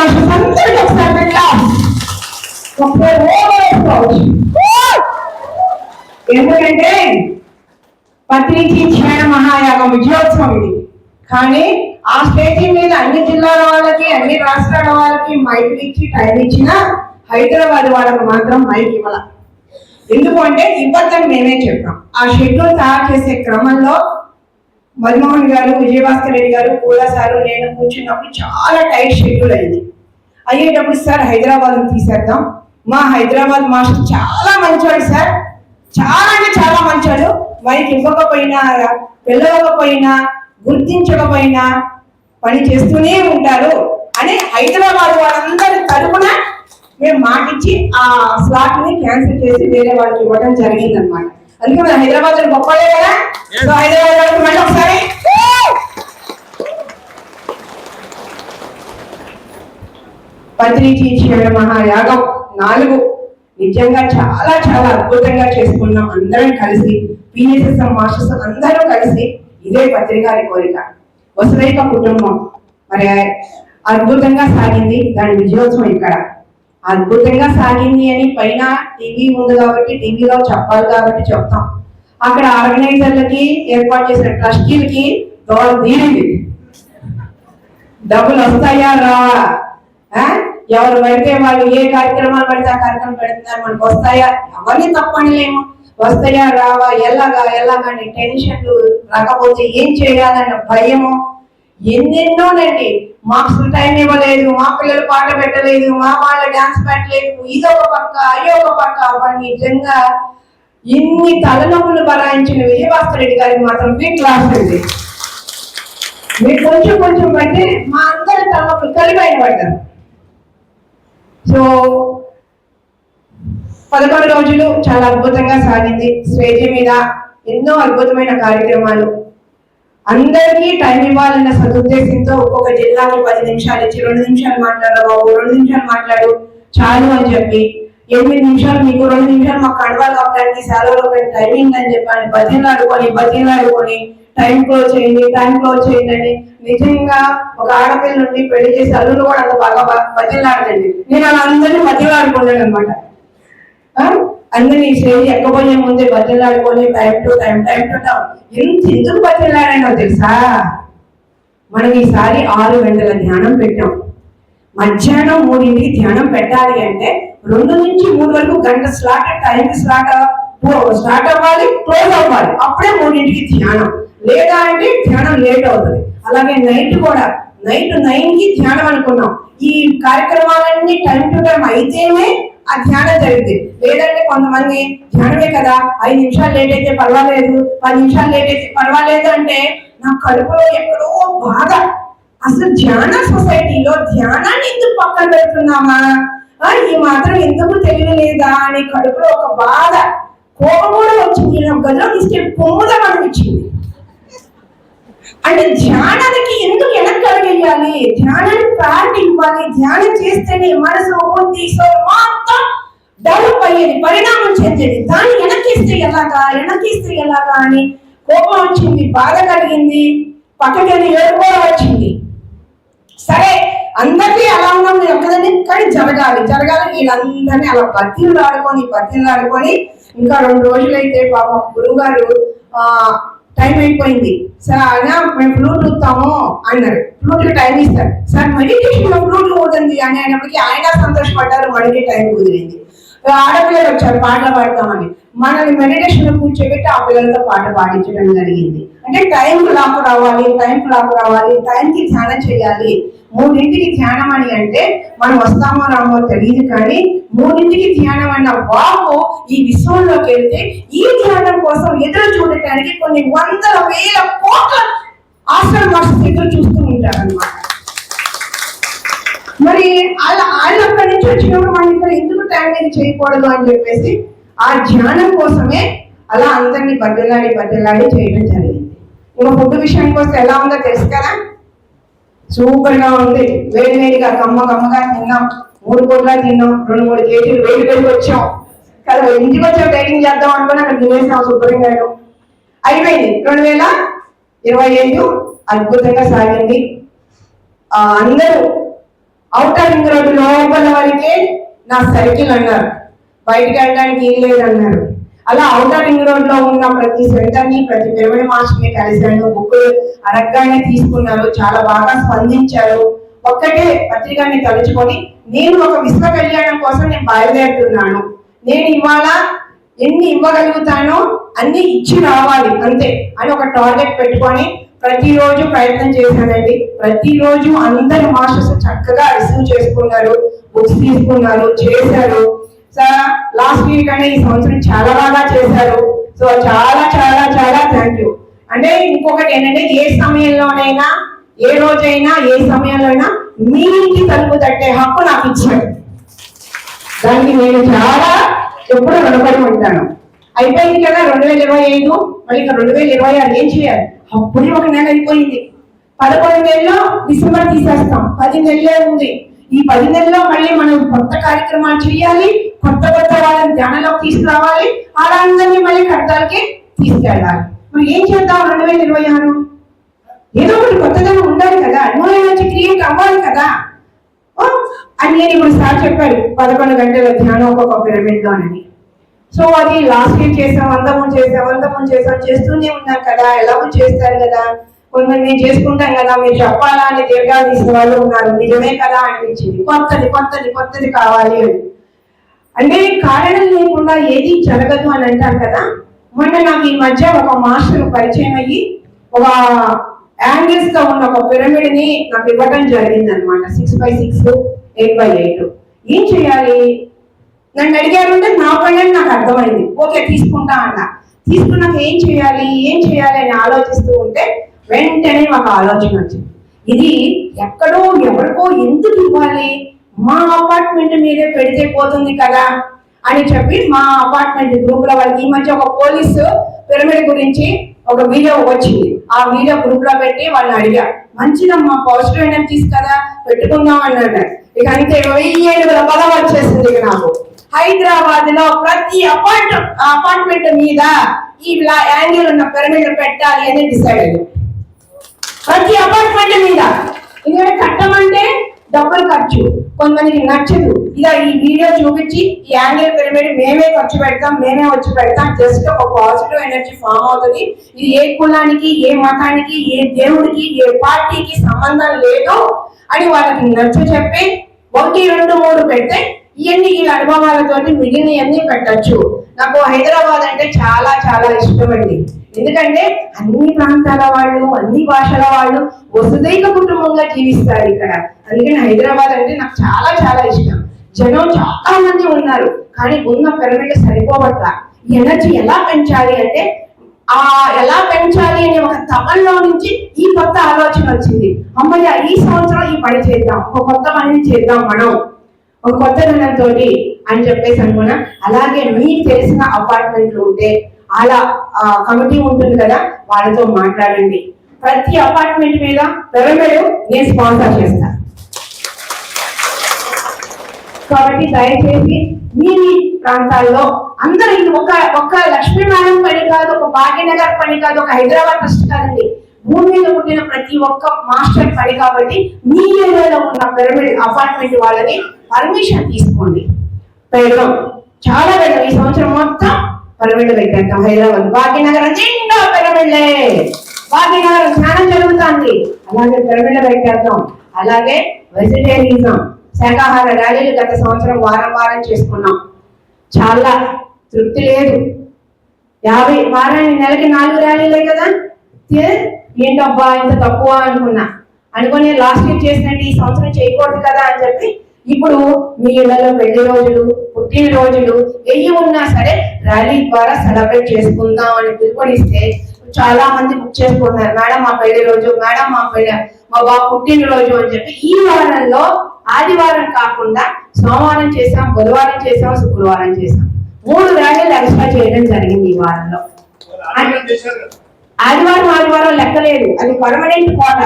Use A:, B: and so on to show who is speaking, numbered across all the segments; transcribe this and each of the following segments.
A: Masters అందరికీ ఒకసారి ఒకసారి ఎందుకంటే పత్రిజీ క్షేణ మహాయాగం విజయోత్సవం ఇది. కానీ ఆ స్టేజీ మీద అన్ని జిల్లాల వాళ్ళకి అన్ని రాష్ట్రాల వాళ్ళకి మైక్ ఇచ్చి టైం ఇచ్చిన హైదరాబాద్ వాళ్ళకి మాత్రం మైక్ ఇవ్వాల. ఎందుకంటే ఇవ్వద్దని మేమే చెప్పాం. ఆ షెడ్యూల్ తయారు చేసే క్రమంలో మన్మోహన్ గారు విజయభాస్కర్ రెడ్డి గారు పూల సారు నేను కూర్చున్నప్పుడు చాలా టైట్ షెడ్యూల్ అయింది. అయ్యేటప్పుడు సార్ హైదరాబాద్ తీసేద్దాం. మా హైదరాబాద్ మాస్టర్ చాలా మంచివాడు సార్. చాలా అంటే చాలా మంచివాడు వారికి ఇవ్వకపోయినా పిలవకపోయినా గుర్తించకపోయినా పని చేస్తూనే ఉంటారు అని హైదరాబాద్ వాళ్ళందరి తరపున మేము మాటిచ్చి ఆ స్లాట్ని క్యాన్సిల్ చేసి వేరే వాళ్ళకి ఇవ్వడం జరిగింది అనమాట అందుకే మన హైదరాబాద్ గొప్పలే కదా? సో హైదరాబాద్ వాళ్ళకి మళ్ళీ ఒకసారి పత్రిజీ క్షేణ మహాయాగం. నాలుగు నిజంగా చాలా చాలా అద్భుతంగా చేసుకున్నాం అందరం కలిసి పిఎస్ఎస్ఎం మాస్టర్స్ అందరూ కలిసి ఇదే పత్రికారి కోరిక. వసుదైక కుటుంబం. మరి అద్భుతంగా సాగింది దాని విజయోత్సవం ఇక్కడ. అద్భుతంగా సాగింది అని పైన టీవీ ఉంది కాబట్టి టీవీలో చెప్పాలి కాబట్టి చెప్తాం. అక్కడ ఆర్గనైజర్లకి ఏర్పాటు చేసిన ట్రస్టీలకి దోడ తీరింది. డబ్బులు వస్తాయా రావా ఆ? ఎవరు పడితే వాళ్ళు ఏ కార్యక్రమాలు పడితే ఆ కార్యక్రమం పెడుతున్నారు? మనకు వస్తాయా? ఎవరిని తప్పనిలేము వస్తాయా? రావా? ఎలాగా? ఎలాగా అని టెన్షన్లు రాకపోతే ఏం చేయాలన్న భయము? ఎన్నెన్నోనండి. మాకు టైం ఇవ్వలేదు మా పిల్లలు పాట పెట్టలేదు మా వాళ్ళ డాన్స్ పెట్టలేదు. ఇదొక పక్క అయ్యొక పక్క అవన్నీ నిజంగా ఇన్ని తలనొప్పులు బరాయించిన విజయభాస్కర్ రెడ్డి గారికి మాత్రం మీ క్లాస్ అండి. మీరు కొంచెం కొంచెం పడితే మా అందరి తలనొప్పులు కలిపైన పడ్డారు. సో పదకొండు రోజులు చాలా అద్భుతంగా సాగింది. స్టేజీ మీద ఎన్నో అద్భుతమైన కార్యక్రమాలు. అందరికీ టైం ఇవ్వాలన్న సదుద్దేశంతో ఒక్కొక్క జిల్లాకి పది నిమిషాలు ఇచ్చి రెండు నిమిషాలు మాట్లాడు బాబు రెండు నిమిషాలు మాట్లాడు చాలు అని చెప్పి. ఎనిమిది నిమిషాలు మీకు రెండు నిమిషాలు మాకు కడవాలి కప్పడానికి సెలవులు టైమింగ్ అని చెప్పని బతిలాడుకొని బతిలాడుకొని టైం క్లోజ్ చేయండి టైం క్లోజ్ చేయండి అని నిజంగా ఒక ఆడపిల్ల నుండి పెళ్ళి చేసి అల్లుడు కూడా అంత బాగా బతిలాడదండి. నేను అలా అందరినీ బతిలాడుకున్నాను అనమాట అందరినీ స్టేజ్ ఎక్కబోయే ముందే బతిలాడుకొని time to time time to time ఎంత ఎందుకు బతిలాడానో తెలుసా? మనం ఈసారి ఆరు గంటల ధ్యానం పెట్టాం. మధ్యాహ్నం మూడింటికి ధ్యానం పెట్టాలి అంటే రెండు నుంచి మూడు వరకు గంట స్లాట్ టైం స్లాట్ స్టార్ట్ అవ్వాలి క్లోజ్ అవ్వాలి. అప్పుడే మూడింటికి ధ్యానం. లేదా అంటే ధ్యానం లేట్ అవుతుంది. అలాగే నైట్ కూడా నైట్ నైన్కి ధ్యానం అనుకున్నాం. ఈ కార్యక్రమాలన్నీ టైం టు టైం అయితేనే ఆ ధ్యానం జరిగింది లేదంటే కొంతమంది ధ్యానమే కదా ఐదు నిమిషాలు లేట్ అయితే పర్వాలేదు పది నిమిషాలు లేట్ అయితే పర్వాలేదు అంటే నా కడుపులో ఎక్కడో బాధ. అసలు ధ్యాన సొసైటీలో ధ్యానాన్ని ఎందుకు పక్కన పెడుతున్నామా? ఈ మాత్రం ఎందుకు తెలియలేదా అని కడుపులో ఒక బాధ. కోపం కూడా వచ్చింది. నా గదిలో తీసుకెళ్ళి కొమ్ముల మనం ఇచ్చింది. అంటే ధ్యానానికి ఎందుకు వెనక్కి అడిగేయాలి? ధ్యానాన్ని ప్రార్థన ఇవ్వాలి. ధ్యానం చేస్తేనే మనసు బుద్ధి సో మొత్తం డెవలప్ అయ్యేది పరిణామం చెందేది. దాన్ని వెనక్కిస్తే ఎలాగా? వెనక్కిస్తే ఎలాగా అని కోపం వచ్చింది బాధ కలిగింది పక్కకి ఏడుకోవడం వచ్చింది. సరే అందరికీ అలా ఉన్నాం నేను ఒక్కదాన్ని కానీ జరగాలి. జరగాలి వీళ్ళందరినీ అలా బతిలు ఆడుకొని బతిలు ఆడుకొని ఇంకా రెండు రోజులైతే పాపం గురువు గారు టైం అయిపోయింది. సార్ అయినా మేము ఫ్లూట్ ఊతాము అన్నారు. ఫ్లూట్ టైం ఇస్తారు. సార్ మెడిటేషన్లో ఫ్లూట్ ఊదండి అని అయినప్పటికీ ఆయన సంతోషపడ్డారు. మనకి టైం కుదిరింది. ఆడపిల్లలు వచ్చారు పాటలు పాడతామని. మనల్ని మెడిటేషన్లో కూర్చోబెట్టి ఆ పిల్లలతో పాట పాడించడం జరిగింది. అంటే టైం లాక్ రావాలి టైం లాక్ రావాలి టైంకి ధ్యానం చేయాలి. మూడింటికి ధ్యానం అని అంటే మనం వస్తామో రామో తెలియదు కానీ మూడింటికి ధ్యానం అన్న వాకు ఈ విశ్వంలోకి వెళ్తే ఈ ధ్యానం కోసం ఎదురు చూడటానికి కొన్ని వందల వేల కోట్ల ఆశ్రమ ఎదురు చూస్తూ ఉంటారు మరి వాళ్ళ ఆయన అక్కడి నుంచి వచ్చినప్పుడు మనం ఇక్కడ ఎందుకు టైం అనేది చేయకూడదు అని చెప్పేసి ఆ ధ్యానం కోసమే అలా అందరినీ బద్దలాడి బద్దలాడి చేయడం జరిగింది ఇంకా ఫుడ్ విషయానికి వస్తే ఎలా ఉందో తెలుసు కదా? సూపర్గా ఉంది. వేడి వేడిగా కమ్మ కమ్మగా తిన్నాం. మూడు పూట్ల తిన్నాం. రెండు మూడు కేజీలు వేడి వేడికి వచ్చాం. కదా ఇంటికి వచ్చాం డైటింగ్ చేద్దాం అనుకుని అక్కడ తినేసాం సూపర్గా అయిపోయింది. రెండు వేల ఇరవై ఐదు అద్భుతంగా సాగింది. అందరూ అవుటర్ రింగ్ రోడ్డు లోపల వరకే నా సర్కిల్ అన్నారు. బయటకు వెళ్ళడానికి ఏం లేదన్నారు. అలా అవుటర్ రింగ్ రోడ్లో ఉన్న ప్రతి సెంటర్ని ప్రతి పిరమిడ్ మాస్టర్ని కలిశాను బుక్కులు అడగగానే తీసుకున్నారు. చాలా బాగా స్పందించారు. ఒక్కటే పత్రికని తలుచుకొని నేను ఒక విశ్వ కళ్యాణం కోసం నేను బయలుదేరుతున్నాను. నేను ఇవాళ ఎన్ని ఇవ్వగలుగుతానో అన్ని ఇచ్చి రావాలి అంతే అని ఒక టార్గెట్ పెట్టుకొని ప్రతిరోజు ప్రయత్నం చేశానండి. ప్రతిరోజు అందరు మాస్టర్స్ చక్కగా రిసీవ్ చేసుకున్నారు బుక్స్ తీసుకున్నారు చేశారు. సార్ లాస్ట్ వీక్ అనే ఈ సంవత్సరం చాలా బాగా చేశారు. సో చాలా చాలా చాలా థ్యాంక్ యూ అంటే ఇంకొకటి ఏంటంటే ఏ సమయంలోనైనా ఏ రోజైనా ఏ సమయంలో అయినా మీ ఇంటి తలుపు తట్టే హక్కు నాకు ఇచ్చాడు. దానికి నేను చాలా ఎప్పుడు రుణపడి ఉంటాను. అయిపోయింది కదా రెండు వేల ఇరవై ఐదు మళ్ళీ ఇంకా రెండు వేల ఇరవై ఆరు ఏం చేయాలి? అప్పుడే ఒక నెల అయిపోయింది. పదకొండు నెలలో డిసెంబర్ తీసేస్తాం. పది నెలలే ఉంది. ఈ పది నెలలో మళ్ళీ మనం కొత్త కార్యక్రమాలు చేయాలి. కొత్త కొత్త వాళ్ళని ధ్యానంలోకి తీసుకురావాలి. వాళ్ళందరినీ మళ్ళీ కట్టాలకి తీసుకెళ్ళాలి. మనం ఏం చేద్దాం రెండు వేల ఇరవై ఆరు? ఏదో ఒకటి కొత్తదనం ఉండాలి కదా. న్యూ నుంచి క్రియేట్ అవ్వాలి కదా. ఓ, అని నేను ఇప్పుడు సార్ చెప్పారు పదకొండు గంటల ధ్యానం ఒక్కొక్క పిరమిడ్లో అని సో అది లాస్ట్ ఇయర్ చేసాం అంతము చేసాం అంతము చేసాం చేస్తూనే ఉన్నాం కదా. ఎలాగో చేస్తారు కదా. కొందరు మేము చేసుకుంటాం కదా. మీరు చెప్పాలా అని దీర్ఘాలు తీసిన వాళ్ళు ఉన్నారు. నిజమే కదా అనిపించింది. కొత్తది కొత్తది కొత్తది కావాలి అని. అంటే కారణం లేకుండా ఏది జరగదు అని అంటారు కదా? మొన్న నాకు ఈ మధ్య ఒక మాస్టర్ పరిచయం అయ్యి ఒక యాంగిల్స్తో ఉన్న ఒక పిరమిడ్ని నాకు ఇవ్వడం జరిగింది అనమాట six by six eight by eight ఏం చేయాలి? నన్ను అడిగారు అంటే నా పని అని నాకు అర్థమైంది. ఓకే తీసుకుంటా అన్న. తీసుకున్నాక ఏం చేయాలి? ఏం చేయాలి అని ఆలోచిస్తూ ఉంటే వెంటనే మాకు ఆలోచన వచ్చింది. ఇది ఎక్కడో ఎవరికో ఎందుకు ఇవ్వాలి? మా అపార్ట్మెంట్ మీదే పెడితే పోతుంది కదా అని చెప్పి మా అపార్ట్మెంట్ గ్రూప్లో వాళ్ళకి ఈ మధ్య ఒక పోలీసు పిరమిడ్ గురించి ఒక వీడియో వచ్చింది. ఆ వీడియో గ్రూప్లో పెట్టి వాళ్ళని అడిగా మంచిదమ్మా పాజిటివ్ ఎనర్జీస్ కదా పెట్టుకుందాం అన్నాడు. ఇక అంతే వెయ్యి ఏడుగుల బలం వచ్చేసింది ఇక నాకు. హైదరాబాద్లో ప్రతి అపార్ట్ అపార్ట్మెంట్ మీద ఇలా యాంగిల్ ఉన్న పిరమిడ్ పెట్టాలి అని డిసైడ్ అయ్యింది ప్రతి అపార్ట్మెంట్ మీద. ఎందుకంటే కట్టమంటే డబ్బులు ఖర్చు కొంతమందికి నచ్చదు. ఇలా ఈ వీడియో చూపించి ఈ యాంగిల్ పిరమిడ్ మేమే ఖర్చు పెడతాం మేమే వచ్చి పెడతాం. జస్ట్ ఒక పాజిటివ్ ఎనర్జీ ఫామ్ అవుతుంది. ఇది ఏ కులానికి ఏ మతానికి ఏ దేవుడికి ఏ పార్టీకి సంబంధం లేదు అని వాళ్ళకి నచ్చ చెప్పి ఒకటి రెండు మూడు పెడితే ఇవన్నీ ఈ అనుభవాలతో మిగిలినవన్నీ పెట్టచ్చు. నాకు హైదరాబాద్ అంటే చాలా చాలా ఇష్టం అండి. ఎందుకంటే అన్ని ప్రాంతాల వాళ్ళు అన్ని భాషల వాళ్ళు వసుదైక కుటుంబంగా జీవిస్తారు ఇక్కడ. అందుకని హైదరాబాద్ అంటే నాకు చాలా చాలా ఇష్టం. జనం చాలా మంది ఉన్నారు. కానీ ఉన్న పిరమిడ్ సరిపోవట్ల. ఎనర్జీ ఎలా పెంచాలి అంటే ఆ ఎలా పెంచాలి అనే ఒక తపంలో నుంచి ఈ కొత్త ఆలోచన వచ్చింది. అమ్మయ్య ఈ సంవత్సరం ఈ పని చేద్దాం. ఒక కొత్త పనిని చేద్దాం మనం. ఒక కొత్త ధనంతో అని చెప్పేసి అనుకున్నా. అలాగే మీకు తెలిసిన అపార్ట్మెంట్లు ఉంటే అలా కమిటీ ఉంటుంది కదా వాళ్ళతో మాట్లాడండి. ప్రతి అపార్ట్మెంట్ మీద పిరమిడ్ నేను స్పాన్సర్ చేస్తాను కాబట్టి దయచేసి మీ మీ ప్రాంతాల్లో అందరూ ఇది ఒక ఒక లక్ష్మీనారాయణ పని కాదు ఒక భాగ్యనగర్ పని కాదు ఒక హైదరాబాద్ ట్రస్ట్ కాదండి. భూమి మీద పుట్టిన ప్రతి ఒక్క మాస్టర్ పని కాబట్టి మీ ఏరియాలో ఉన్న పిరమిడ్ అపార్ట్మెంట్ వాళ్ళని పర్మిషన్ తీసుకోండి. పెడదాం చాలా పెడదాం ఈ సంవత్సరం మొత్తం పిరమిడ్ పెట్టేద్దాం హైదరాబాద్. భాగ్యనగర్ నిండా పిరమిడ్లే భాగ్యనగర్ స్నానం జరుగుతుంది. అలాగే పిరమిడ్ పెట్టేద్దాం. అలాగే వెజిటేరియనిజం శాకాహార ర్యాలీలు గత సంవత్సరం వారం వారం చేసుకున్నాం. చాలా తృప్తి లేదు. యాభై వారాన్ని నెలకి నాలుగు ర్యాలీలే కదా? ఏంటబ్బా ఇంత తక్కువ అనుకున్నా. అనుకుని లాస్ట్ ఇయర్ చేసినట్టు ఈ సంవత్సరం చేయకూడదు కదా అని చెప్పి ఇప్పుడు మీ ఇళ్ళలో పెళ్ళి రోజులు పుట్టిన రోజులు ఎయ్యి ఉన్నా సరే ర్యాలీ ద్వారా సెలబ్రేట్ చేసుకుందాం అని పిలుపునిస్తే చాలా మంది బుక్ చేసుకున్నారు మేడం మా పెళ్ళి రోజు మేడం మా పెళ్ళి మా బాబు పుట్టినరోజు అని చెప్పి ఈ వారంలో ఆదివారం కాకుండా సోమవారం చేసాం బుధవారం చేసాం శుక్రవారం చేసాం మూడు ర్యాలీలు ఎక్స్ట్రా చేయడం జరిగింది ఈ వారంలో.
B: ఆదివారం
A: ఆదివారం లెక్కలేదు అది పర్మనెంట్ కోట.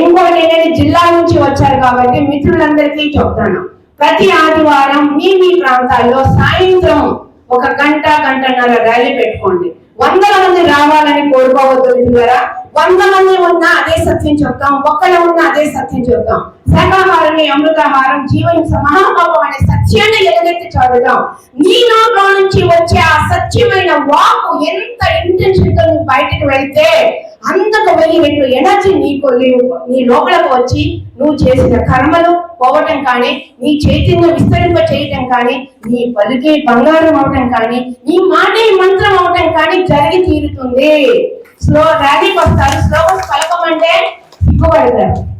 A: ఇంకోటి ఏంటంటే జిల్లా నుంచి వచ్చారు కాబట్టి మిత్రులందరికీ చెప్తాను. ప్రతి ఆదివారం మీ మీ ప్రాంతాల్లో సాయంత్రం ఒక గంట గంటన్నర ర్యాలీ పెట్టుకోండి. వందల మంది రావాలని కోరుకోవద్దు ద్వారా వంద మంది ఉన్నా అదే సత్యం చెప్తాం. ఒక్కడ ఉన్నా అదే సత్యం చెప్తాం. శాకాహారమే అమృతాహారం జీవహింస మహాపాపం అనే సత్యాన్ని ఎలుగెత్తి చాటుదాం. నీ నోట్లో నుంచి వచ్చే ఆ సత్యమైన వాకు ఎంత ఇంటెన్షన్తో నువ్వు బయటకు వెళ్తే అంతకు వెయ్యి రెట్లు ఎనర్జీ నీకు నీ- నీ లోపలకు వచ్చి నువ్వు చేసిన కర్మలు పోవటం కానీ నీ చైతన్యం విస్తరింప చేయటం కానీ నీ పలికే బంగారం అవటం కానీ నీ మాటే మంత్రం అవటం కానీ జరిగి తీరుతుంది. స్లో ర్యాలీకి వస్తారు. స్లోగన్స్ పలకమంటే సిగ్గుపడతారు.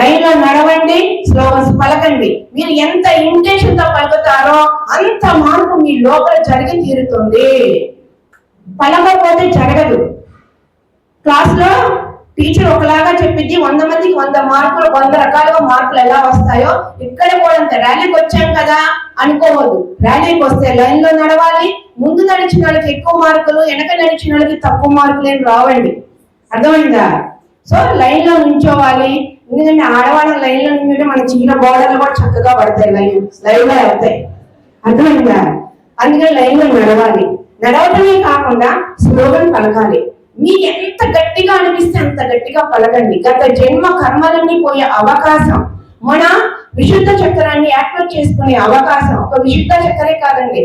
A: లైన్లో నడవండి స్లోగన్స్ పలకండి. మీరు ఎంత ఇంటెన్షన్తో పలుకుతారో అంత మార్పు మీ లోపల జరిగి తీరుతుంది. పలకపోతే జరగదు. క్లాస్లో టీచర్ ఒకలాగా చెప్పింది వంద మందికి వంద మార్కులు వంద రకాలుగా మార్కులు ఎలా వస్తాయో ఇక్కడ కూడా అంత ర్యాలీకి వచ్చాం కదా అనుకోవద్దు. ర్యాలీకి వస్తే లైన్లో నడవాలి ముందు నడిచిన వాళ్ళకి ఎక్కువ మార్కులు వెనక నడిచిన వాళ్ళకి తక్కువ మార్కులు ఏం రావండి. అర్థమైందా? సో లైన్లో నుంచోవాలి. ఎందుకంటే ఆడవాళ్ళ లైన్లో నుంచుంటే మన చిన్న బోర్డర్లు కూడా చక్కగా పడతాయి లైన్ లైన్లో వెళ్తాయి. అర్థమైందా? అందుకని లైన్లో నడవాలి. నడవటమే కాకుండా స్లోగన్ పలకాలి. మీకు ఎంత గట్టిగా అనిపిస్తే అంత గట్టిగా పలకండి. గత జన్మ కర్మలన్నీ పోయే అవకాశం మన విశుద్ధ చక్రాన్ని యాక్టివేట్ చేసుకునే అవకాశం ఒక విశుద్ధ చక్రే కాదండి.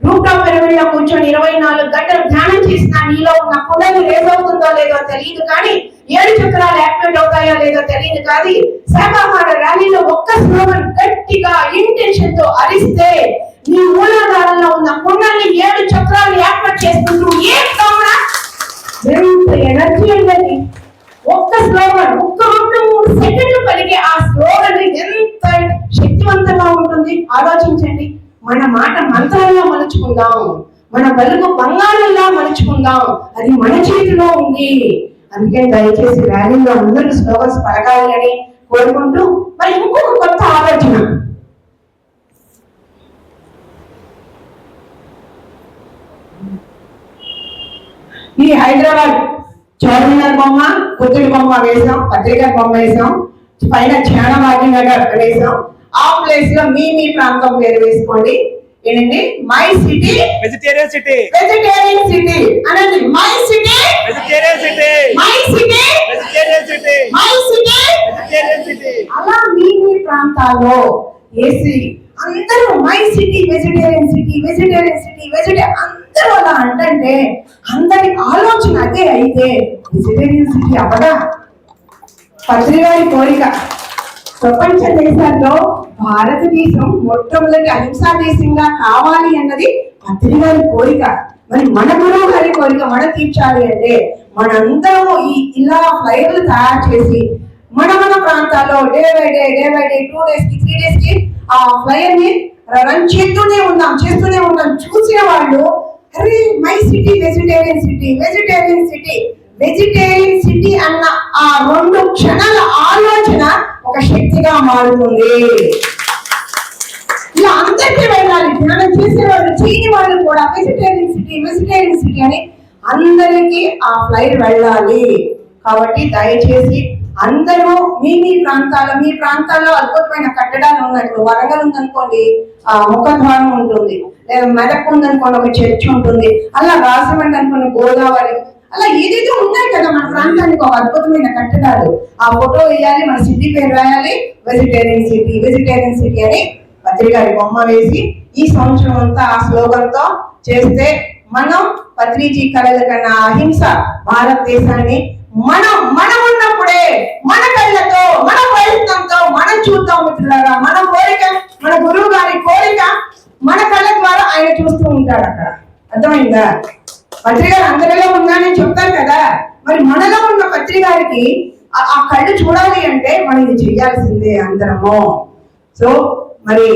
A: రూప్ టాప్ పిరమిడ్ కూర్చొని ఇరవై నాలుగు గంటలు ధ్యానం చేసిన నీలో ఉన్న కులని రేసవుతుందో లేదో తెలియదు కానీ ఏడు చక్రాలు యాక్టివేట్ అవుతాయో లేదో తెలియదు కానీ శాఖాహార ర్యాలీలో ఒక్క స్లోగన్ గట్టిగా ఇంటెన్షన్తో అరిస్తే నీ మూలాధారంలో ఉన్న కుండల్ని ఏడు చక్రాలు యాక్టివేట్ చేసుకుంటూ ఏ కావునా? ఎనర్జీ ఉండదు ఒక్క స్లోగన్ ఒక్క ఒక్క మూడు సెకండ్లు పలికే ఆ స్లోగన్ ఎంత శక్తివంతంగా ఉంటుంది? ఆలోచించండి. మన మాట మంత్రంగా మలుచుకుందాం. మన బలుగు బంగారంలా మలుచుకుందాం. అది మన చేతిలో ఉంది. అందుకే దయచేసి ర్యాలీలో అందరూ స్లోగన్స్ పలకాలని కోరుకుంటూ మరి ఇంకొక కొత్త ఆలోచన. ఈ హైదరాబాద్ చార్మినార్ బొమ్మ బుద్ధుడి బొమ్మ వేసాం పత్రిక బొమ్మ వేసాం పైన భాగ్యంగా వేసాం. ఆ ప్లేస్లో మీ మీ ప్రాంతం పేరు వేసుకోండి. ఏంటండి? My city
B: vegetarian city
A: vegetarian city అనండి my city
B: vegetarian city
A: my city
B: vegetarian city
A: my city
B: vegetarian city
A: అలా మీ మీ ప్రాంతాల్లో ఏసీ అందరూ my city vegetarian city vegetarian city vegetarian అందరూ అలా అంటే అందరి ఆలోచన అదే అయితే వెజిటేరియన్ సిటీ అవదా పత్రికారి కోరిక. ప్రపంచ దేశాల్లో భారతదేశం మొట్టమొదటి అహింసా దేశంగా కావాలి అన్నది పత్రికారి కోరిక. మరి మన గురువు గారి కోరిక మన తీర్చాలి అంటే మనందరము ఈ ఇలా ఫ్లైర్లు తయారు చేసి మన మన ప్రాంతాల్లో day by day day by day two డేస్కి త్రీ డేస్కి ఆ ఫ్లైర్ని రన్ చేస్తూనే ఉన్నాం చేస్తూనే ఉన్నాం. చూసిన వాళ్ళు అరే my city vegetarian city vegetarian city vegetarian city అన్న ఆ రెండు క్షణాల ఆలోచన ఒక శక్తిగా మారుతుంది. ఇలా అందరికీ వెళ్ళాలి. ధ్యానం చేసే వాళ్ళు చేయని వాళ్ళు కూడా వెజిటేరియన్ సిటీ వెజిటేరియన్ సిటీ అని అందరికీ ఆ ఫ్లైట్ వెళ్ళాలి. కాబట్టి దయచేసి అందరూ మీ మీ ప్రాంతాల మీ ప్రాంతాల్లో అద్భుతమైన కట్టడాలు ఉన్నాయి. వరంగల్ ఉందనుకోండి ఆ ముఖద్వారం ఉంటుంది లేదా మెదక్ ఉందనుకోండి ఒక చర్చ్ ఉంటుంది అలా రాజమండ్రి అనుకోండి గోదావరి అలా ఏదైతే ఉన్నాయి కదా మన ప్రాంతానికి ఒక అద్భుతమైన కట్టడాలు. ఆ ఫోటో వేయాలి మన సిటీ పేరు రాయాలి వెజిటేరియన్ సిటీ వెజిటేరియన్ సిటీ అని పత్రికారి బొమ్మ వేసి ఈ సంవత్సరం అంతా ఆ స్లోగన్తో చేస్తే మనం పత్రిజీ కళల కన్నా అహింస భారతదేశాన్ని మనం మనం ఉన్నప్పుడే మన కళ్ళతో మన ప్రయత్నంతో మనం చూద్దాం మిత్రులారా. మన కోరిక మన గురువు గారి కోరిక మన కళ్ళ ద్వారా ఆయన చూస్తూ ఉంటాడు అక్కడ. అర్థమైందా? పత్రికలు అందరిలో ఉందని చెప్తారు కదా. మరి మనలో ఉన్న పత్రికారికి ఆ ఆ కళ్ళు చూడాలి అంటే మనం ఇది చేయాల్సిందే అందరము. సో మరి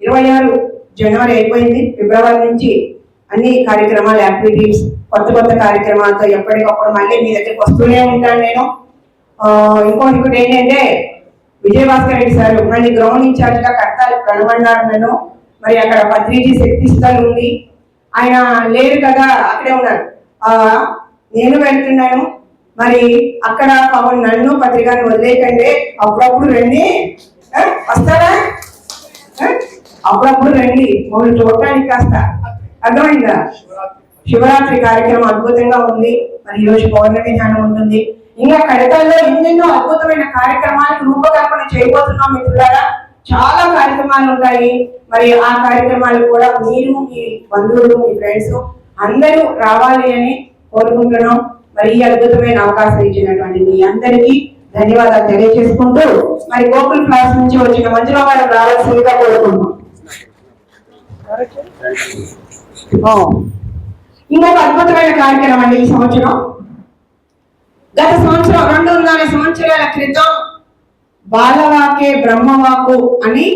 A: ఇరవై ఆరు జనవరి అయిపోయింది ఫిబ్రవరి నుంచి అన్ని కార్యక్రమాలు యాక్టివిటీస్ కొత్త కొత్త కార్యక్రమాలతో ఎప్పటికప్పుడు మళ్ళీ మీ దగ్గరికి వస్తూనే ఉంటాను నేను. ఇంకో ఇంకోటి ఏంటంటే విజయభాస్కర్ రెడ్డి సార్ మళ్ళీ గ్రౌండ్ ఇన్ఛార్జ్గా కడతారు కట్టాలి కనుగొన్నారు నన్ను. మరి అక్కడ పత్రిజీ శక్తి ఉంది. ఆయన లేరు కదా అక్కడే ఉన్నారు నేను వెళ్తున్నాను. మరి అక్కడ పాపం నన్ను పత్రికను వదిలేకండి అప్పుడప్పుడు రండి. వస్తారా? అప్పుడప్పుడు రండి. మమ్మల్ని చూడటానికి కాస్త అర్థమైందా? శివరాత్రి కార్యక్రమం అద్భుతంగా ఉంది. మరి ఈ రోజు పౌర్ణమి ధ్యానం ఉంటుంది. ఇంకా కడతాల్లో ఎన్నెన్నో అద్భుతమైన కార్యక్రమాలకు రూపకల్పన చేయబోతున్నాం మిత్రులారా. చాలా కార్యక్రమాలు ఉంటాయి. మరి ఆ కార్యక్రమాలు కూడా మీరు మీ బంధువులు మీ ఫ్రెండ్స్ అందరూ రావాలి అని కోరుకుంటున్నాం. మరి ఈ అద్భుతమైన అవకాశం ఇచ్చినటువంటి మీ అందరికీ ధన్యవాదాలు తెలియజేసుకుంటూ మరి గోకుల్ క్లాస్ నుంచి వచ్చిన మంజుల గారు రావాల్సిందిగా కోరుకుంటున్నాం. ఇంకొక అద్భుతమైన కార్యక్రమం అండి ఈ సంవత్సరం. గత సంవత్సరం రెండున్నర సంవత్సరాల క్రితం బాలవాకే బ్రహ్మవాకు అని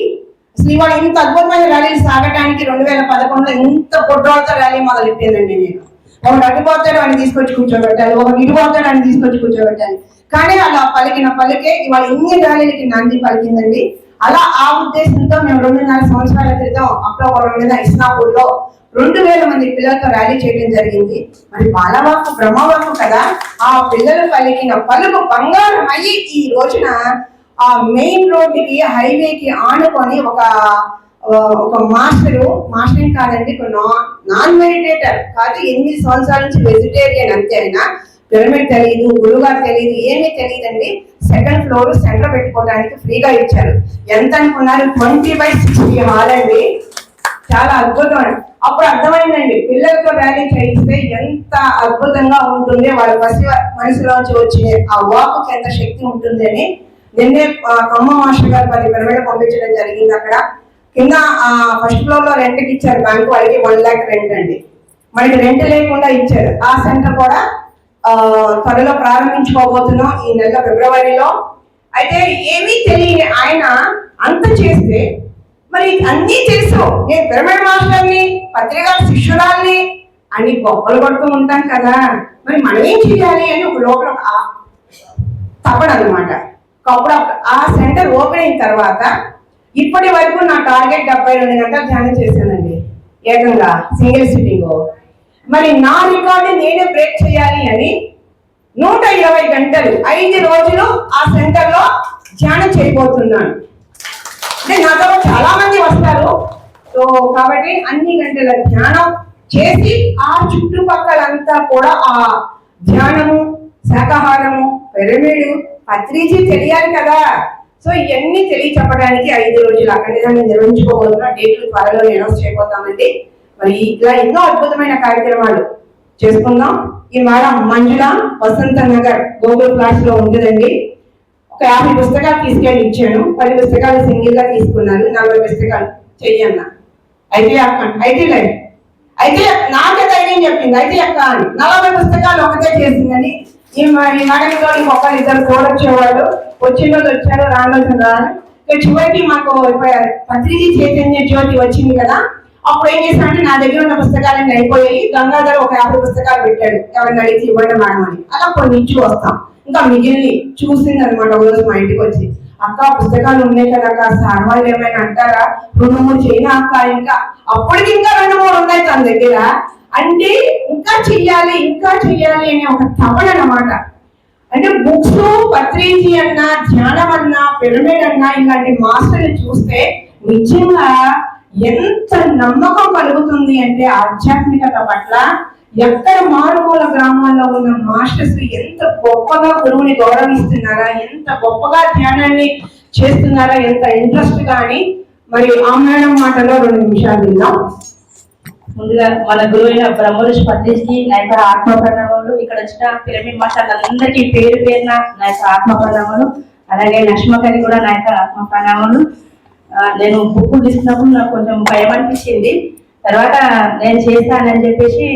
A: అసలు ఇవాళ ఇంత అద్భుతమైన ర్యాలీలు సాగటానికి రెండు వేల పదకొండులో ఇంత పొడ్రోలతో ర్యాలీ పెట్టానండి నేను. ఒకటి అడ్డుపోతాడు అని తీసుకొచ్చి కూర్చోబెట్టాలి ఒకటి ఇటుపోతాడు అని తీసుకొచ్చి కూర్చోబెట్టాలి. కానీ అలా పలికిన పలికే ఇవాళ ఇన్ని ర్యాలీలకి నాంది పలికిందండి. అలా ఆ ఉద్దేశంతో మేము రెండున్నర సంవత్సరాల క్రితం అక్టోబర్ రెండున ఇస్నాపూర్లో రెండు వేల మంది పిల్లలతో ర్యాలీ చేయడం జరిగింది. మరి బాలవాకు బ్రహ్మవాకు కదా ఆ పిల్లలు పలికిన పలుకు బంగారం అయ్యి ఈ రోజున ఆ మెయిన్ రోడ్డుకి హైవేకి ఆనుకొని ఒక ఒక మాస్టరు మాస్టర్ కాదండి నాన్ మెడిటేటర్ కాదు ఎనిమిది సంవత్సరాల నుంచి వెజిటేరియన్ అంతే అయినా పిరమిడ్ తెలియదు గురుగారు తెలియదు ఏమీ తెలియదండి సెకండ్ ఫ్లోర్ సెంటర్ పెట్టుకోవడానికి ఫ్రీగా ఇచ్చారు. ఎంత అనుకున్నారు? ట్వంటీ బై సిక్స్టీ హాల్ అండి. చాలా అద్భుతం అప్పుడు అర్థమైందండి. పిల్లలతో ర్యాలీ చేయిస్తే ఎంత అద్భుతంగా ఉంటుంది వాళ్ళ పసి మనసులోంచి వచ్చే ఆ వాకుకి ఎంత శక్తి ఉంటుంది అని నిన్నే కమ్మ మాస్టర్ గారు పది పిరమిడ్ పంపించడం జరిగింది అక్కడ. కింద ఫస్ట్ ఫ్లోర్లో రెంట్కి ఇచ్చారు బ్యాంకు వాళ్ళకి వన్ ల్యాక్ రెంట్ అండి. మనకి రెంట్ లేకుండా ఇచ్చారు. ఆ సెంటర్ కూడా ఆ, త్వరలో ప్రారంభించుకోబోతున్నాం ఈ నెల ఫిబ్రవరిలో. అయితే ఏమీ తెలియని ఆయన అంత చేస్తే మరి అన్నీ తెలుసు నేను పిరమిడ్ మాస్టర్ని పత్రికల శిష్యురాల్ని అని గొప్పలు కొడుతూ ఉంటాం కదా. మరి మనం ఏం చేయాలి అని ఒక లోపల తప్పడనమాట అనమాట అప్పుడు ఆ సెంటర్ ఓపెన్ అయిన తర్వాత ఇప్పటి వరకు నా టార్గెట్ డెబ్బై రెండు గంటలు ధ్యానం చేశానండి. ఏకంగా సింగిల్ సిట్టింగ్. మరి నా రికార్డు నేనే బ్రేక్ చేయాలి అని నూట ఇరవై గంటలు ఐదు రోజులు ఆ సెంటర్లో ధ్యానం చేయబోతున్నాను. అంటే నాతో చాలా మంది వస్తారు. సో కాబట్టి అన్ని గంటల ధ్యానం చేసి ఆ చుట్టుపక్కలంతా కూడా ఆ ధ్యానము శాకాహారము పిరమిడ్ పత్రిజీ తెలియాలి కదా. సో ఇవన్నీ తెలియచెప్పడానికి ఐదు రోజులు అఖండితంగా నిర్వహించుకోబోతున్నా డేట్లు త్వరలో అనౌన్స్ చేయబోతామండి. మరి ఇలా ఎన్నో అద్భుతమైన కార్యక్రమాలు చేసుకుందాం. ఈ మేడం మంజుల వసంత నగర్ గోగుల్ క్లాస్లో ఉంటుందండి. ఒక యాభై పుస్తకాలు తీసుకెళ్ళి ఇచ్చాను పది పుస్తకాలు సింగిల్గా నలభై పుస్తకాలు చెయ్యన్న. అయితే అక్క అయితే లేదు అయితే నాకే ధైర్యం చెప్పింది. అయితే అక్క అని. నలభై పుస్తకాలు ఒకటే చేసిందని. ఈ మ- ఈ ఇంకొకరు ఇద్దరు కూడా వచ్చేవాళ్ళు వచ్చిన రోజు వచ్చారు రాని రాను చివరికి మాకు పత్రిక చైతన్య జ్యోతి వచ్చింది కదా. అప్పుడు ఏం చేశానంటే నా దగ్గర ఉన్న పుస్తకాలన్నీ అయిపోయాయి. గంగాధర్ ఒక యాభై పుస్తకాలు పెట్టాడు. ఎవరిని అడిగి ఇవ్వండి మేడం అని. అలా కొన్ని ఇచ్చి వస్తాం. ఇంకా మిగిలిని చూసింది అనమాట ఒకరోజు మా ఇంటికి వచ్చి. అక్క పుస్తకాలు ఉన్నాయి కదా అక్క సార్ వాళ్ళు ఏమైనా అంటారా? రెండు మూడు చేయనా అక్క? ఇంకా అప్పటికి ఇంకా రెండు మూడు ఉన్నాయి తన దగ్గర. అంటే ఇంకా చెయ్యాలి ఇంకా చెయ్యాలి అనే ఒక తపన అనమాట అంటే బుక్స్ పత్రిజీ అన్న ధ్యానం అన్న పిరమిడ్ అన్న ఇలాంటి మాస్టర్ని చూస్తే నిజంగా ఎంత నమ్మకం కలుగుతుంది అంటే ఆధ్యాత్మికత పట్ల ఎక్కడ మారుమూల గ్రామాల్లో ఉన్న మాస్టర్స్ ఎంత గొప్పగా గురువుని గౌరవిస్తున్నారా ఎంత గొప్పగా ధ్యానాన్ని చేస్తున్నారా ఎంత ఇంట్రెస్ట్ కానీ మరి ఆ మేడం మాటలో రెండు నిమిషాలు విందాం.
C: ముందుగా మన గురువైన బ్రహ్మలు స్పందించి నా యొక్క ఆత్మ ప్రణామాలు ఇక్కడ వచ్చిన పిరమిడ్ మాస్టర్లందరికీ పేరు పేరున నా యొక్క ఆత్మ ప్రణామాలు అలాగే లక్ష్మకరి కూడా నా యొక్క ఆత్మ ప్రణామాలు నేను బుక్ తీసుకున్నప్పుడు నాకు కొంచెం భయం అనిపించింది తర్వాత నేను చేస్తానని చెప్పేసి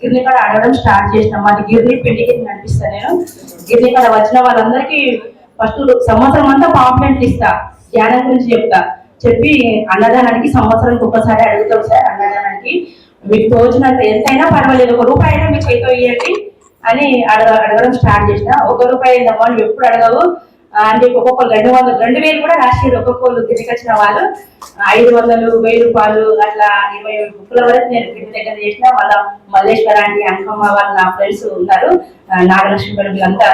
C: గిర్ని కూడా అడగడం స్టార్ట్ చేసిన మాది గిరిని పెళ్ళికి నడిపిస్తాను నేను. గిర్ని కూడా వచ్చిన వాళ్ళందరికీ ఫస్ట్ సంవత్సరం అంతా పాంప్లెంట్లు ఇస్తా ధ్యానం గురించి చెప్తా. చెప్పి అన్నదానానికి సంవత్సరానికి ఒక్కసారి అడుగుతాం సార్ అన్నదానానికి. మీకు తోచినంత ఎంతైనా పర్వాలేదు ఒక రూపాయి అయినా మీ చేతితో ఇవ్వండి అని అడగ అడగడం స్టార్ట్ చేసిన. ఒక రూపాయి అయిందమ్మా ఎప్పుడు అడగవు. అంటే అని చెప్పి ఒక్కొక్కరు రెండు వందలు రెండు వేలు కూడా రాసిరు ఒక్కొక్కరు తిరిగి వచ్చిన వాళ్ళు ఐదు వందలు వెయ్యి రూపాయలు అట్లా ఇరవై బుక్కుల వరకు నేను ఇంటి దగ్గర చేసిన వాళ్ళ మల్లేశ్వర ఆంటీ అంకమ్మ వాళ్ళ నా ఫ్రెండ్స్ ఉన్నారు నాగలక్ష్మి మేడం వీళ్ళంతా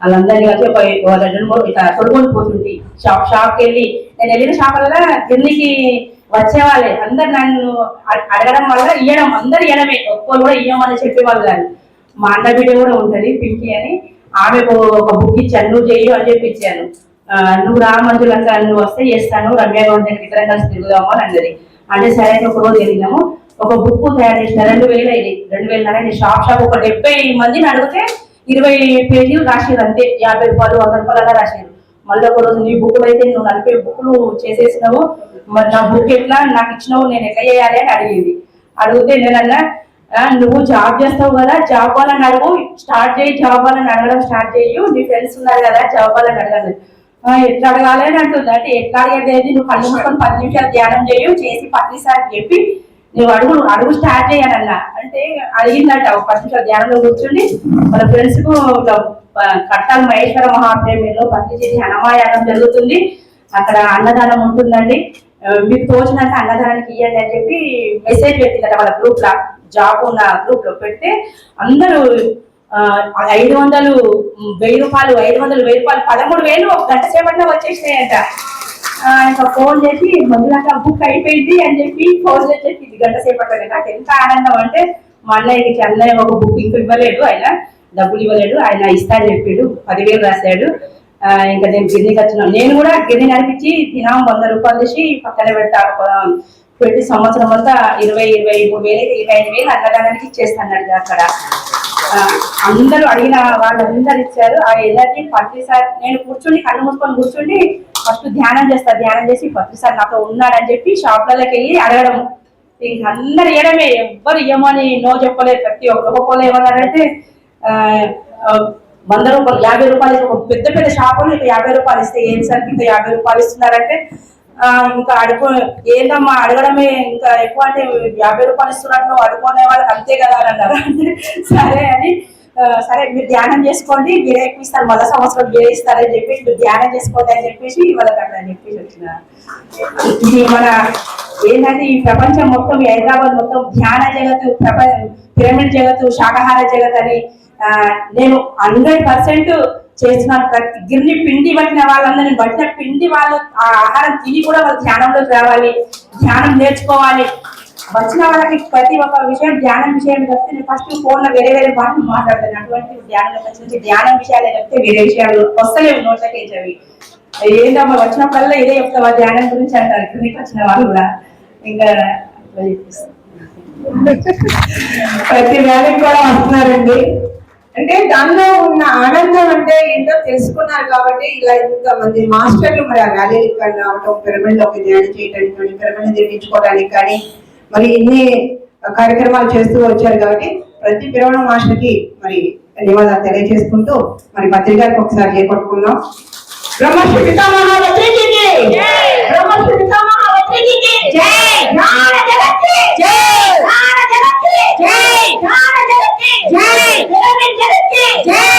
C: వాళ్ళందరినీ కలిసి ఒక రెండు మూడు ఇట్లా తొడుగుని పోతుంది షాప్ షాప్కి వెళ్ళి నేను వెళ్ళిన షాపులలో కిందికి వచ్చేవాళ్ళే. అందరు నన్ను అడ- అడగడం వల్ల ఇయ్యడం అందరు ఇయ్యడమే. ఒక్కరు కూడా ఇయ్యమని చెప్పేవాళ్ళు కాదు. మా అన్న బిడ్డ కూడా ఉంటుంది పింకీ అని. ఆమెకు ఒక బుక్ ఇచ్చాను నువ్వు చెయ్యి అని చెప్పి ఇచ్చాను. నువ్వు రా మంజులక్క నువ్వు వస్తే చేస్తాను రమ్య గౌడ్ దగ్గర ఇద్దరం కలిసి తిరుగుదాము అని అన్నది. అంటే సరే ఒక రోజు వెళ్ళినాము. ఒక బుక్ తయారు చేసిన రెండు వేలు అయింది. రెండు వేలు షాప్ షాప్ ఒక డెబ్బై మందిని అడిగితే ఇరవై పేజీలు రాసిరు అంతే. యాభై రూపాయలు వంద రూపాయలు అలా రాసిరు మళ్ళీ ఒక రోజు నీ బుక్లు అయితే నువ్వు నలభై బుక్లు చేసేసినావు. మరి నా బుక్ ఎట్లా? నాకు ఇచ్చినావు నేను ఎట్లా చేయాలి అని అడిగింది. అడిగితే నేనన్నా నువ్వు జాబ్ చేస్తావు కదా జాబ్ వాళ్ళని అడుగు. స్టార్ట్ చేయి జాబ్ వాళ్ళని అడగడం స్టార్ట్ చేయు. నీ ఫ్రెండ్స్ ఉన్నారు కదా జాబ్ వాళ్ళని అడగండి. ఎట్లా అడగాలి అని అంటుంది. అంటే ఎట్లా అడిగేది నువ్వు కళ్ళు మూసుకొని పది నిమిషాలు ధ్యానం చేయు చేసి పట్టిసారి చెప్పి నువ్వు అడుగు అడుగు స్టార్ట్ చేయాలన్నా అంటే అడిగిందట ఒక పది నిమిషాలు ధ్యానంలో కూర్చుని వాళ్ళ ఫ్రెండ్స్కు కట్టాలి కట్టాల మహేశ్వర మహాప్రేమిలో చేసి అనమాయాతం జరుగుతుంది. అక్కడ అన్నదానం ఉంటుందండి. మీకు తోచినంత అన్నదానానికి ఇవ్వండి అని చెప్పి మెసేజ్ పెట్టిందట వాళ్ళ గ్రూప్ లా. జాబ్ ఉన్న గ్రూప్లో పెడితే అందరూ ఐదు వందలు వెయ్యి రూపాయలు ఐదు వందలు వెయ్యి రూపాయలు పదమూడు వేలు ఒక గంట సేపట్లో వచ్చేసినాయంట. ఇంకా ఫోన్ చేసి మొదలక బుక్ అయిపోయింది అని చెప్పి ఫోన్ చేసి ఇది గంట సేపట్లో నాకు ఎంత ఆనందం అంటే మా అన్నయ్యకి చెన్నై ఒక బుక్ ఇంక ఇవ్వలేడు ఆయన డబ్బులు ఇవ్వలేడు ఆయన ఇస్తా అని పదివేలు రాశాడు. ఇంకా నేను గిన్నెకి వచ్చిన నేను కూడా గిన్నె నడిపించి తినాం వంద రూపాయలు చేసి పక్కన పెట్టా ప్రతి పెట్టి సంవత్సరం అంతా ఇరవై ఇరవై మూడు వేలు ఇరవై ఐదు వేలు అన్నదానానికి ఇచ్చేస్తాను అక్కడ. అందరూ అడిగిన వాళ్ళందరూ ఇచ్చారు. ఆ ఎనర్జీ ప్రతిసారి నేను కూర్చుని కళ్ళు మూసుకొని కూర్చుని ఫస్ట్ ధ్యానం చేస్తా ధ్యానం చేసి ప్రతిసారి నాతో ఉన్నాడని చెప్పి షాప్లలోకి వెళ్ళి అడగడం. ఇంక అందరు ఇవ్వడమే ఎవ్వరు ఇవ్వమని నో చెప్పలేదు. ప్రతి ఒక్క ఒక్కొక్కరు ఏమన్నారంటే ఆ, వంద రూపాయలు యాభై రూపాయలు ఒక పెద్ద పెద్ద షాపులు ఇక యాభై రూపాయలు ఇస్తే ఏం సార్ ఇంత యాభై రూపాయలు ఇస్తున్నారంటే ఇంకా అడుగు ఏందమ్మా అడగడమే ఇంకా ఎక్కువ అంటే యాభై రూపాయలు ఇస్తున్నట్టు అడుగుకునే వాళ్ళకి అంతే కదా అని అన్నారు సరే అని సరే మీరు ధ్యానం చేసుకోండి మీరే ఎక్కువ ఇస్తారు మళ్ళా సంవత్సరం మీరే ఇస్తారని చెప్పేసి మీరు ధ్యానం చేసుకోండి అని చెప్పేసి వాళ్ళకి అట్లా అని చెప్పేసి వచ్చిన ఇది మన ఏంటంటే ఈ ప్రపంచం మొత్తం హైదరాబాద్ మొత్తం ధ్యాన జగత్ ప్రపంచ పిరమిడ్ జగత్ శాకాహార జగత్ అని నేను హండ్రెడ్ పర్సెంట్ చేసిన ప్రతి పిండి పట్టిన వాళ్ళందరినీ పట్టిన పిండి వాళ్ళు ఆ ఆహారం తిని కూడా వాళ్ళు ధ్యానంలోకి రావాలి. ధ్యానం నేర్చుకోవాలి. వచ్చిన వాళ్ళకి ప్రతి ఒక్క విషయం ధ్యానం విషయం చెప్తే నేను ఫస్ట్ ఫోన్లో వేరే వేరే మాటలు మాట్లాడతాను. అటువంటి ధ్యానం నుంచి ధ్యానం విషయాలు చెప్తే వేరే విషయాలు వస్తలేవు నోట్లకేంటవి ఏంటమ్మా వచ్చినప్పుడల్లా ఇదే చెప్తావా? ధ్యానం గురించి అంటారు. గిరికి వచ్చిన వాళ్ళు కూడా. ఇంకా
A: ప్రతి వేళకి కూడా వస్తున్నారండి. అంటే దానిలో ఉన్న ఆనందం అంటే ఏంటో తెలుసుకున్నారు కాబట్టి ఇలా ఇంతమంది మాస్టర్లు మరి ఆ వ్యాలీ ఇక్కడ రావటం పిరమిడ్లోకి ధ్యానం చేయడానికి కానీ పిరమిడ్ నిర్మించుకోవడానికి కానీ మరి ఇన్ని కార్యక్రమాలు చేస్తూ వచ్చారు కాబట్టి ప్రతి పిరమిడ్ మాస్టర్కి మరి ధన్యవాదాలు తెలియజేసుకుంటూ మరి పత్రికకి ఒకసారి చేపట్టుకుందాం. బ్రహ్మశ్రీ పితామహావత్రికి బ్రహ్మశ్రీ పితామహావత్రికి జగత్కి! శాకాహార జగత్కి! జై! బలో మంత్రి మహారాజ్కి జై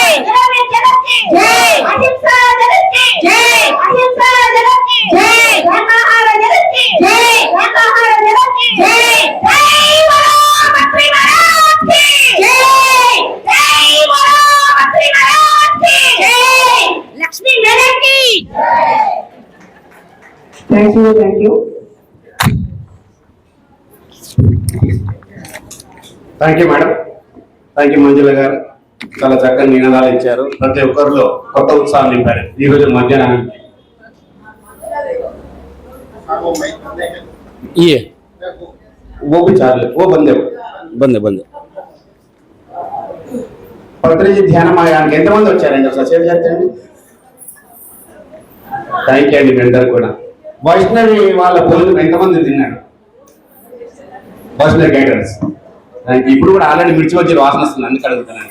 A: జై బలో మంత్రి Thank you thank you
D: thank you madam thank you Manjula garu చాలా చక్కని నినాదాలు ఇచ్చారు ప్రతి ఒక్కరిలో కొత్త ఉత్సాహం నింపారు ఈ రోజు మధ్యాహ్నం
E: ये
D: वो भी चालू वो बंदे
E: बंद है बंद है।
D: పత్రిజీ ధ్యానమాయానికి ఎంతమంది వచ్చారండి ఒకసారి షేర్ చేయండి థ్యాంక్ యూ అండి మీరందరూ కూడా వైష్ణవి వాళ్ళ భోజనం ఎంతమంది తిన్నాడు వైష్ణవి గైడెన్స్ ఇప్పుడు కూడా ఆల్రెడీ మిర్చి వచ్చి వాసన వస్తుంది అందుకు అడుగుతున్నాను.